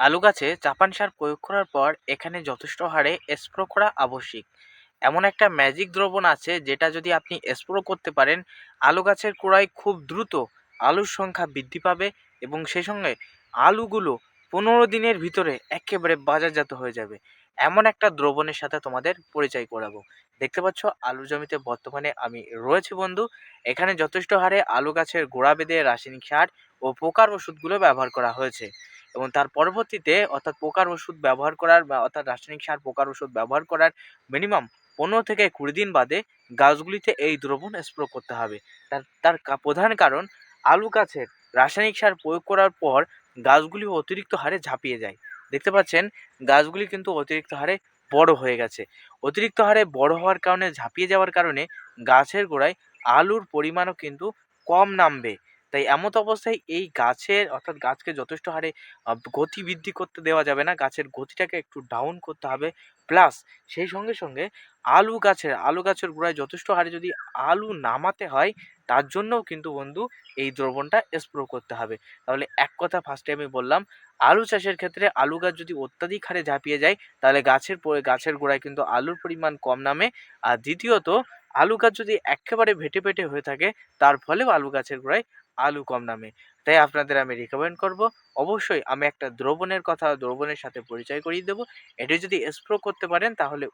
আলু গাছে চাপান সার প্রয়োগ করার পর এখানে যথেষ্ট হারে স্প্রো করা আবশ্যিক। এমন একটা ম্যাজিক দ্রবণ আছে যেটা যদি আপনি স্প্রো করতে পারেন, আলু গাছের গোড়ায় খুব দ্রুত আলুর সংখ্যা বৃদ্ধি পাবে এবং সেই সঙ্গে আলুগুলো পনেরো দিনের ভিতরে একেবারে বাজারজাত হয়ে যাবে। এমন একটা দ্রবণের সাথে তোমাদের পরিচয় করাবো। দেখতে পাচ্ছ আলু জমিতে বর্তমানে আমি রয়েছি বন্ধু। এখানে যথেষ্ট হারে আলু গাছের গোড়া বেঁধে রাসায়নিক সার ও পোকার ওষুধগুলো ব্যবহার করা হয়েছে। এবং তার পরবর্তীতে অর্থাৎ পোকার ওষুধ ব্যবহার করার বা অর্থাৎ রাসায়নিক সার পোকার ওষুধ ব্যবহার করার মিনিমাম পনেরো থেকে কুড়ি দিন বাদে গাছগুলিতে এই দ্রবণ স্প্রে করতে হবে। তার তার প্রধান কারণ আলু গাছের রাসায়নিক সার প্রয়োগ করার পর গাছগুলি অতিরিক্ত হারে ঝাঁপিয়ে যায়। দেখতে পাচ্ছেন, গাছগুলি কিন্তু অতিরিক্ত হারে বড় হয়ে গেছে। অতিরিক্ত হারে বড় হওয়ার কারণে, ঝাঁপিয়ে যাওয়ার কারণে গাছের গোড়ায় আলুর পরিমাণও কিন্তু কম নামবে। তাই এমত অবস্থায় এই গাছের অর্থাৎ গাছকে যথেষ্ট হারে গতি বৃদ্ধি করতে দেওয়া যাবে না। গাছের গতিটাকে একটু ডাউন করতে হবে। প্লাস সেই সঙ্গে সঙ্গে আলু গাছের আলু গাছের গোড়ায় যথেষ্ট হারে যদি আলু নামাতে হয়, তার জন্যও কিন্তু বন্ধু এই দ্রবণটা স্প্রো করতে হবে। তাহলে এক কথা ফার্স্টে আমি বললাম, আলু চাষের ক্ষেত্রে আলু গাছ যদি অত্যাধিক হারে ঝাঁপিয়ে যায়, তাহলে গাছের গাছের গোড়ায় কিন্তু আলুর পরিমাণ কম নামে। আর দ্বিতীয়ত, আলু গাছ যদি একেবারে ভেটে ভেটে হয়ে থাকে, তার ফলেও আলু গাছের গোড়ায় আলু কম দামে। তাই আপনাদের আমি রিকমেন্ড করব, অবশ্যই আমি একটা দ্রবণের কথা, দ্রবণের সাথে পরিচয় করিয়ে দেবো। এটি যদি স্প্রো করতে পারেন, তাহলে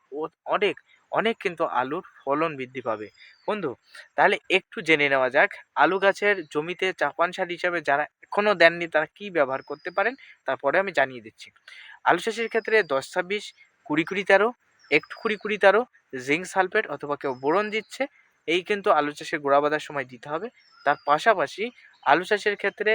অনেক অনেক কিন্তু আলুর ফলন বৃদ্ধি পাবে। বন্ধু, তাহলে একটু জেনে নেওয়া যাক, আলু গাছের জমিতে চাপান সার হিসাবে যারা এখনও দেননি, তারা কি ব্যবহার করতে পারেন? তারপরে আমি জানিয়ে দিচ্ছি। আলু চাষের ক্ষেত্রে দশ ছাব্বিশ, কুড়ি কুড়ি তেরো, একটু কুড়ি কুড়ি তেরো, জিঙ্ক সালফেট অথবা কেউ বোরন দিচ্ছে এই কিন্তু আলু চাষের গোড়া বাঁধার সময় দিতে হবে। তার পাশাপাশি আলু চাষের ক্ষেত্রে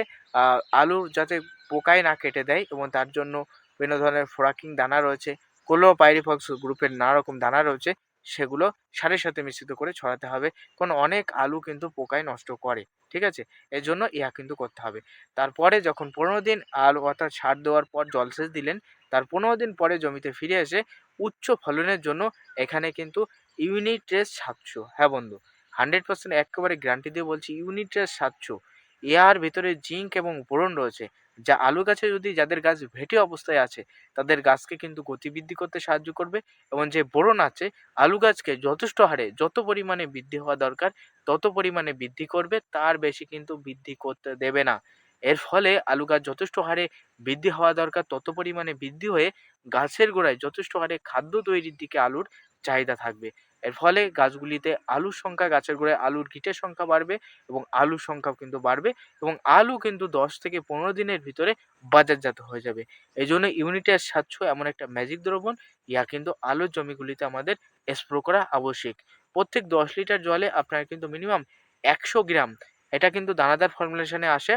আলু যাতে পোকায় না কেটে দেয় এবং তার জন্য বিভিন্ন ধরনের ফ্রাকিং দানা রয়েছে, কোলো পাইরিফক্স গ্রুপের নানা রকম দানা রয়েছে, সেগুলো সারের সাথে মিশ্রিত করে ছড়াতে হবে। কারণ অনেক আলু কিন্তু পোকায় নষ্ট করে, ঠিক আছে? এর জন্য ইহা কিন্তু করতে হবে। তারপরে যখন পনেরো দিন আলু অর্থাৎ সার দেওয়ার পর জলসেচ দিলেন, তার পনেরো দিন পরে জমিতে ফিরে এসে উচ্চ ফলনের জন্য এখানে কিন্তু ইউনিট টেস্ট সাতশো। হ্যাঁ বন্ধু, হান্ড্রেড পার্সেন্ট একেবারে গ্যারান্টি দিয়ে বলছি ইউনিট টেস্ট সাতশো এর ভিতরে জিঙ্ক এবং বোরন রয়েছে, যা আলু গাছে যদি যাদের গাছ ভেটে অবস্থায় আছে, তাদের গাছকে কিন্তু গতিবৃদ্ধি করতে সাহায্য করবে এবং যে বোরন আছে, আলু গাছকে যথেষ্ট হারে যত পরিমাণে বৃদ্ধি হওয়া দরকার, তত পরিমাণে বৃদ্ধি করবে, তার বেশি কিন্তু বৃদ্ধি করতে দেবে না। এর ফলে আলু গাছ যথেষ্ট হারে বৃদ্ধি হওয়া দরকার, তত পরিমাণে বৃদ্ধি হয়ে গাছের গোড়ায় যথেষ্ট হারে খাদ্য তৈরির দিকে আলুর চাহিদা থাকবে। এর ফলে গাছগুলিতে আলুর সংখ্যা, গাছের গোড়ায় আলুর গিটের সংখ্যা বাড়বে এবং আলুর সংখ্যাও কিন্তু বাড়বে এবং আলু কিন্তু দশ থেকে পনেরো দিনের ভিতরে বাজারজাত হয়ে যাবে। এই জন্য ইউনিটের সাতশো এমন একটা ম্যাজিক দ্রবণ ইয়া কিন্তু আলুর জমিগুলিতে আমাদের স্প্রো করা আবশ্যিক। প্রত্যেক দশ লিটার জলে আপনার কিন্তু মিনিমাম একশো গ্রাম। এটা কিন্তু দানাদার ফর্মুলেশনে আসে।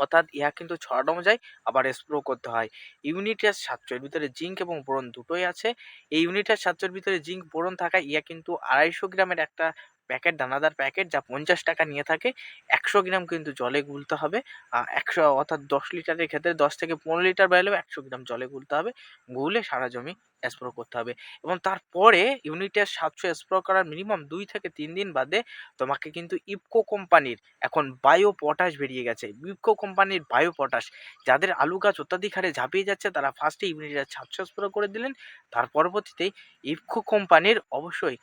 অর্থাৎ ইহা কিন্তু ছড়ানো যায় আবার স্প্রো করতে হয়। ইউনিটের সাতশো এর ভিতরে জিঙ্ক এবং বোরন দুটোই আছে। এই ইউনিটের সাতশোর ভিতরে জিঙ্ক বোরন থাকায় ইয়া কিন্তু আড়াইশো গ্রামের একটা প্যাকেট দানাদার প্যাকেট যা পঞ্চাশ টাকা নিয়ে থাকে, একশো গ্রাম কিন্তু জলে গুলতে হবে। একশো অর্থাৎ দশ লিটারের ক্ষেত্রে দশ থেকে পনেরো লিটার বেরোলেও একশো গ্রাম জলে গুলতে হবে, গুলে সারা জমি স্প্রো করতে হবে। এবং তারপরে ইউনিটের সাতশো স্প্রো করার মিনিমাম দুই থেকে তিন দিন বাদে তোমাকে কিন্তু ইপকো কোম্পানির এখন বায়ো পটাশ বেরিয়ে গেছে। ইপকো কোম্পানির বায়ো পটাশ যাদের আলু গাছ অত্যাধিক হারে ঝাঁপিয়ে যাচ্ছে, তারা ফার্স্টে ইউনিটের সাতশো স্প্রো করে দিলেন। তার পরবর্তীতে ইপকো কোম্পানির অবশ্যই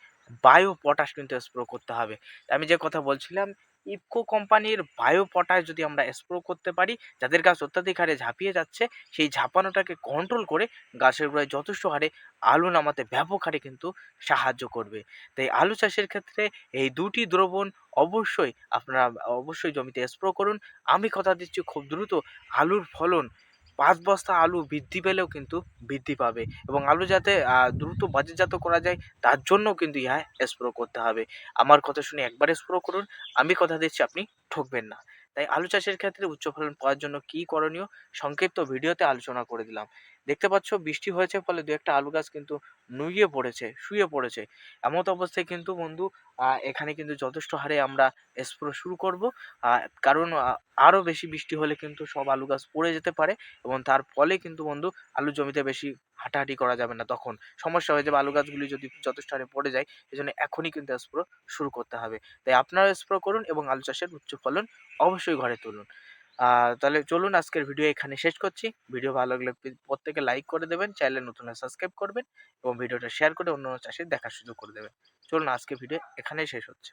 বায়ো পটাশ কিন্তু স্প্রো করতে হবে। আমি যে কথা বলছিলাম, ইফকো কোম্পানির বায়ো পটাশ যদি আমরা স্প্রো করতে পারি, যাদের গাছ অত্যাধিক হারে ঝাঁপিয়ে যাচ্ছে, সেই ঝাঁপানোটাকে কন্ট্রোল করে গাছের গোড়ায় যথেষ্ট হারে আলু নামাতে ব্যাপক হারে কিন্তু সাহায্য করবে। তাই আলু চাষের ক্ষেত্রে এই দুটি দ্রবণ অবশ্যই আপনারা অবশ্যই জমিতে স্প্রো করুন। আমি কথা দিচ্ছি খুব দ্রুত আলুর ফলন পাঁচ বস্তা আলু বৃদ্ধি পেলেও কিন্তু বৃদ্ধি পাবে এবং আলু যাতে দ্রুত বাজারজাত করা যায়, তার জন্যও কিন্তু ইহা স্প্রো করতে হবে। আমার কথা শুনে একবার স্প্রো করুন, আমি কথা দিচ্ছি, আপনি ঠকবেন না। তাই আলু চাষের ক্ষেত্রে উচ্চ ফলন পাওয়ার জন্য কী করণীয়? সংক্ষিপ্ত ভিডিওতে আলোচনা করে দিলাম। দেখতে পাচ্ছ বৃষ্টি হয়েছে ফলে দু একটা আলু গাছ কিন্তু নুয়ে পড়েছে, শুয়ে পড়েছে। এমত অবস্থায় কিন্তু বন্ধু এখানে কিন্তু যথেষ্ট হারে আমরা স্প্রো শুরু করব। কারণ আরও বেশি বৃষ্টি হলে কিন্তু সব আলু গাছ পড়ে যেতে পারে এবং তার ফলে কিন্তু বন্ধু আলু জমিতে বেশি হাঁটাহাঁটি করা যাবে না তখন। সমস্যা হয়ে যাবে আলু গাছগুলি যদি যথেষ্ট হারে পড়ে যায় এই জন্য এখনই কিন্তু স্প্রো শুরু করতে হবে। তাই আপনারা স্প্রো করুন এবং আলু চাষের উচ্চ ফলন অবশ্যই ঘরে তুলুন। তাহলে চলুন আজকের ভিডিও এখানে শেষ করছি। ভিডিও ভালো লাগলে প্রত্যেকে লাইক করে দেবেন চাইলে নতুন সাবস্ক্রাইব করবেন এবং ভিডিওটা শেয়ার করে অন্য চাষে দেখার সুযোগ করে দেবেন। চলুন আজকে ভিডিও এখানেই শেষ হচ্ছে।